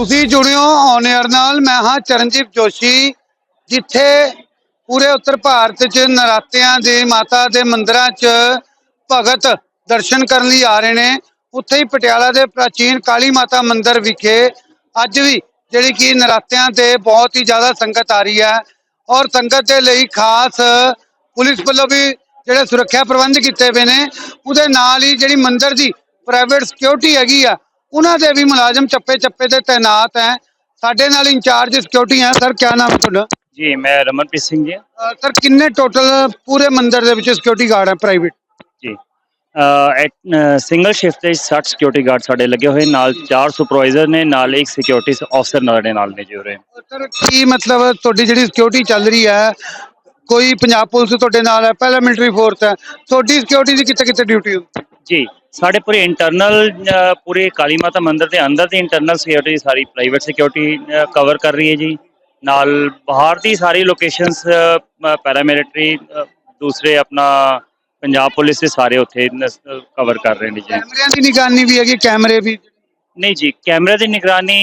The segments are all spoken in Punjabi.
ਤੁਸੀਂ ਜੁੜਿਓ ਔਨ 에ਅਰ ਨਾਲ। ਮੈਂ ਹਾਂ ਚਰਨਜੀਤ ਜੋਸ਼ੀ, ਜਿੱਥੇ ਪੂਰੇ ਉੱਤਰ ਭਾਰਤ 'ਚ ਨਰਾਤਿਆਂ ਦੇ, ਮਾਤਾ ਦੇ ਮੰਦਰਾਂ 'ਚ ਭਗਤ ਦਰਸ਼ਨ ਕਰਨ ਲਈ ਆ ਰਹੇ ਨੇ। ਉੱਥੇ ਹੀ ਪਟਿਆਲਾ ਦੇ ਪ੍ਰਾਚੀਨ ਕਾਲੀ ਮਾਤਾ ਮੰਦਿਰ ਵਿਖੇ ਅੱਜ ਵੀ ਜਿਹੜੀ ਕਿ ਨਰਾਤਿਆਂ ਤੇ ਬਹੁਤ ਹੀ ਜ਼ਿਆਦਾ ਸੰਗਤ ਆ ਰਹੀ ਹੈ। ਔਰ ਸੰਗਤ ਦੇ ਲਈ ਖਾਸ ਪੁਲਿਸ ਵੱਲੋਂ ਵੀ ਜਿਹੜੇ ਸੁਰੱਖਿਆ ਪ੍ਰਬੰਧ ਕੀਤੇ ਹੋਏ ਨੇ, ਉਹਦੇ ਨਾਲ ਹੀ ਜਿਹੜੀ ਮੰਦਿਰ ਦੀ ਪ੍ਰਾਈਵੇਟ ਸਿਕਿਉਰਿਟੀ ਹੈਗੀ ਆ ਉਹਨਾਂ ਦੇ ਵੀ ਮੁਲਾਜ਼ਮ ਚੱਪੇ ਚੱਪੇ ਤੇ ਤਾਇਨਾਤ ਹੈ। ਸਾਡੇ ਨਾਲ ਇੰਚਾਰਜ ਸਿਕਿਉਰਿਟੀ ਹੈ। ਸਰ ਕਿਆ ਨਾਮ ਹੈ ਤੁਹਾਡਾ? ਜੀ ਮੈਂ ਰਮਨਪ੍ਰੀਤ ਸਿੰਘ ਜੀ। ਅਹ ਸਰ ਕਿੰਨੇ ਟੋਟਲ ਪੂਰੇ ਮੰਦਿਰ ਦੇ ਵਿੱਚ ਸਿਕਿਉਰਿਟੀ ਗਾਰਡ ਹੈ ਪ੍ਰਾਈਵੇਟ ਜੀ। ਸਿੰਗਲ ਸ਼ਿਫਟ ਤੇ 60 ਸਿਕਿਉਰਿਟੀ ਗਾਰਡ ਸਾਡੇ ਲੱਗੇ ਹੋਏ। ਨਾਲ ਚਾਰ ਸੁਪਰਵਾਈਜ਼ਰ ਨੇ ਨਾਲ ਇੱਕ ਸਿਕਿਉਰਿਟੀ ਅਫਸਰ ਸਾਡੇ ਨਾਲ ਨੇ ਜੀ ਉਰੇ ਸਰ ਕੀ ਮਤਲਬ ਤੁਹਾਡੀ ਜਿਹੜੀ ਸਿਕਿਉਰਿਟੀ ਚੱਲ ਰਹੀ ਹੈ ਕੋਈ ਪੰਜਾਬ ਪੁਲਿਸ ਤੁਹਾਡੇ ਨਾਲ ਹੈ? ਪਹਿਲਾ ਮਿਲਟਰੀ ਫੋਰਸ ਹੈ। ਤੁਹਾਡੀ ਸਿਕਿਉਰਿਟੀ ਦੀ ਕਿੱਥੇ ਕਿੱਥੇ ਡਿਊਟੀ ਹੁੰਦੀ? ਜੀ। ਸਾਡੇ ਪੂਰੇ ਇੰਟਰਨਲ ਪੂਰੇ ਕਾਲੀ ਮਾਤਾ ਮੰਦਿਰ ਦੇ ਅੰਦਰ ਦੀ ਇੰਟਰਨਲ ਸਿਕਿਉਰਿਟੀ ਸਾਰੀ ਪ੍ਰਾਈਵੇਟ ਸਿਕਿਉਰਿਟੀ ਕਵਰ ਕਰ ਰਹੀ ਹੈ ਜੀ। ਨਾਲ ਬਾਹਰ ਦੀ ਸਾਰੀ ਲੋਕੇਸ਼ਨਸ ਪੈਰਾਮਿਲਟਰੀ ਦੂਸਰੇ ਆਪਣਾ ਪੰਜਾਬ ਪੁਲਿਸ ਦੇ ਸਾਰੇ ਉੱਥੇ ਕਵਰ ਕਰ ਰਹੇ ਨੇ ਜੀ। ਕੈਮਰਿਆਂ ਦੀ ਨਿਗਰਾਨੀ ਵੀ ਹੈਗੀ ਕੈਮਰੇ ਵੀ? ਨਹੀਂ ਜੀ ਕੈਮਰੇ ਦੀ ਨਿਗਰਾਨੀ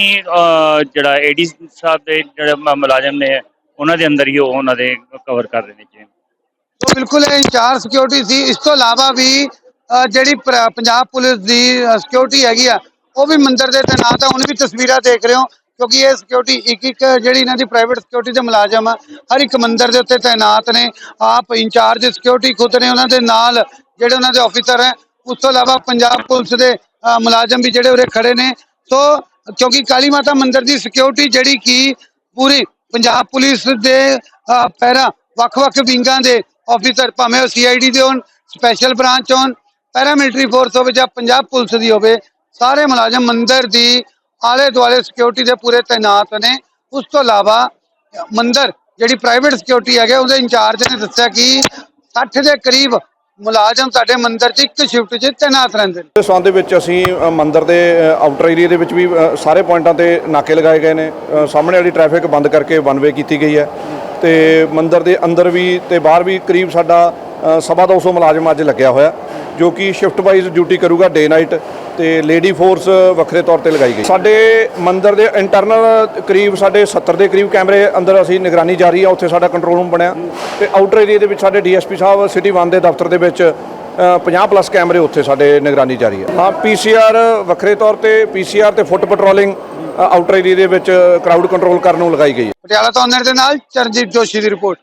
ਜਿਹੜਾ ਏਡੀ ਸਾਹਿਬ ਦੇ ਜਿਹੜੇ ਮੁਲਾਜ਼ਮ ਨੇ ਉਹਨਾਂ ਦੇ ਅੰਦਰ ਹੀ ਉਹ ਉਹਨਾਂ ਦੇ ਕਵਰ ਕਰ ਰਹੇ ਨੇ ਜੀ। ਬਿਲਕੁਲ ਇਹ ਇੰਚਾਰਜ ਸਿਕਿਉਰਿਟੀ ਸੀ। ਇਸ ਤੋਂ ਇਲਾਵਾ ਵੀ ਜਿਹੜੀ ਪ੍ਰ- ਪੰਜਾਬ ਪੁਲਿਸ ਦੀ ਸਿਕਿਉਰਿਟੀ ਹੈਗੀ ਆ ਉਹ ਵੀ ਮੰਦਿਰ ਦੇ ਤੈਨਾਤ ਆ ਹੁਣ ਵੀ ਤਸਵੀਰਾਂ ਦੇਖ ਰਹੇ ਹੋ ਕਿਉਂਕਿ ਇਹ ਸਿਕਿਉਰਿਟੀ ਇੱਕ ਇੱਕ ਜਿਹੜੀ ਇਹਨਾਂ ਦੀ ਪ੍ਰਾਈਵੇਟ ਸਿਕਿਉਰਿਟੀ ਦੇ ਮੁਲਾਜ਼ਮ ਆ ਹਰ ਇੱਕ ਮੰਦਿਰ ਦੇ ਉੱਤੇ ਤਾਇਨਾਤ ਨੇ ਆਪ ਇੰਚਾਰਜ ਸਿਕਿਉਰਿਟੀ ਖੁਦ ਨੇ ਉਹਨਾਂ ਦੇ ਨਾਲ ਜਿਹੜੇ ਉਹਨਾਂ ਦੇ ਆਫੀਸਰ ਹੈ ਉਸ ਤੋਂ ਇਲਾਵਾ ਪੰਜਾਬ ਪੁਲਿਸ ਦੇ ਮੁਲਾਜ਼ਮ ਵੀ ਜਿਹੜੇ ਉਰੇ ਖੜੇ ਨੇ ਸੋ ਕਿਉਂਕਿ ਕਾਲੀ ਮਾਤਾ ਮੰਦਿਰ ਦੀ ਸਿਕਿਉਰਿਟੀ ਜਿਹੜੀ ਕਿ ਪੂਰੀ ਪੰਜਾਬ ਪੁਲਿਸ ਦੇ ਅ, ਪੈਰਾ ਵੱਖ-ਵੱਖ ਵਿੰਗਾਂ ਦੇ ਆਫੀਸਰ ਭਾਵੇਂ ਉਹ ਸੀਆਈਡੀ ਦੇ ਹੋਣ ਸਪੈਸ਼ਲ ਬ੍ਰਾਂਚ ਹੋਣ ਪੈਰਾਮਿਲਟਰੀ ਫੋਰਸ ਹੋਵੇ ਜਾਂ ਪੰਜਾਬ ਪੁਲਿਸ ਦੀ ਹੋਵੇ ਸਾਰੇ ਮੁਲਾਜ਼ਮ ਮੰਦਿਰ ਦੀ ਆਲੇ ਦੁਆਲੇ ਸਿਕਿਉਰਿਟੀ ਦੇ ਪੂਰੇ ਤਾਇਨਾਤ ਨੇ। ਉਸ ਤੋਂ ਇਲਾਵਾ ਮੰਦਿਰ ਜਿਹੜੀ ਪ੍ਰਾਈਵੇਟ ਸਿਕਿਉਰਿਟੀ ਹੈਗੇ ਉਹਦੇ ਇੰਚਾਰਜ ਨੇ ਦੱਸਿਆ ਕਿ 60 ਦੇ ਕਰੀਬ ਮੁਲਾਜ਼ਮ ਸਾਡੇ ਮੰਦਿਰ 'ਚ ਇੱਕ ਸ਼ਿਫਟ 'ਚ ਤਾਇਨਾਤ ਰਹਿੰਦੇ ਨੇ। ਇਸ ਸੰਬੰਧ ਵਿੱਚ ਅਸੀਂ ਅ, ਮੰਦਿਰ ਦੇ ਆਊਟਰ ਏਰੀਆ ਦੇ ਵਿੱਚ ਵੀ ਸਾਰੇ ਪੁਆਇੰਟਾਂ ਤੇ ਨਾਕੇ ਲਗਾਏ ਗਏ ਨੇ। ਸਾਹਮਣੇ ਵਾਲੀ ਟ੍ਰੈਫਿਕ ਬੰਦ ਕਰਕੇ ਵਨ ਵੇ ਕੀਤੀ ਗਈ ਹੈ। ਤੇ ਮੰਦਿਰ ਦੇ ਅੰਦਰ ਵੀ ਤੇ ਬਾਹਰ ਵੀ ਕਰੀਬ ਸਾਡਾ ਸਵਾ ਦੋ ਸੌ ਮੁਲਾਜ਼ਮ ਅੱਜ ਲੱਗਿਆ ਹੋਇਆ ਜੋ ਕਿ ਸ਼ਿਫਟ ਵਾਈਜ਼ ਡਿਊਟੀ ਕਰੂਗਾ ਡੇ ਨਾਈਟ ਤੇ ਲੇਡੀ ਫੋਰਸ ਵੱਖਰੇ ਤੌਰ ਤੇ ਲਗਾਈ ਗਈ। ਸਾਡੇ ਮੰਦਿਰ ਦੇ ਇੰਟਰਨਲ ਕਰੀਬ ਸਾਡੇ 70 ਦੇ ਕਰੀਬ ਕੈਮਰੇ ਅੰਦਰ ਅਸੀਂ ਨਿਗਰਾਨੀ ਜਾਰੀ ਆ ਉੱਥੇ ਸਾਡਾ ਕੰਟਰੋਲ ਰੂਮ ਬਣਿਆ। ਤੇ ਆਊਟਰ ਏਰੀਆ ਦੇ ਵਿੱਚ ਸਾਡੇ ਡੀਐਸਪੀ ਸਾਹਿਬ ਸਿਟੀ 1 ਦੇ ਦਫ਼ਤਰ ਦੇ ਵਿੱਚ ਅ, 50 ਪਲੱਸ ਕੈਮਰੇ ਉੱਥੇ ਸਾਡੇ ਨਿਗਰਾਨੀ ਜਾਰੀ ਹੈ ਹਾਂ ਪੀਸੀਆਰ ਵੱਖਰੇ ਤੌਰ ਤੇ ਪੀਸੀਆਰ ਤੇ ਫੁੱਟ ਪੈਟਰੋਲਿੰਗ ਆਊਟਰ ਏਰੀਆ ਦੇ ਵਿੱਚ ਕਰਾਊਡ ਕੰਟਰੋਲ ਕਰਨ ਨੂੰ ਲਗਾਈ ਗਈ ਹੈ। ਪਟਿਆਲਾ ਤੋਂ ਅਨਰ ਦੇ ਨਾਲ ਚਰਨਜੀਤ ਜੋਸ਼ੀ ਦੀ ਰਿਪੋਰਟ।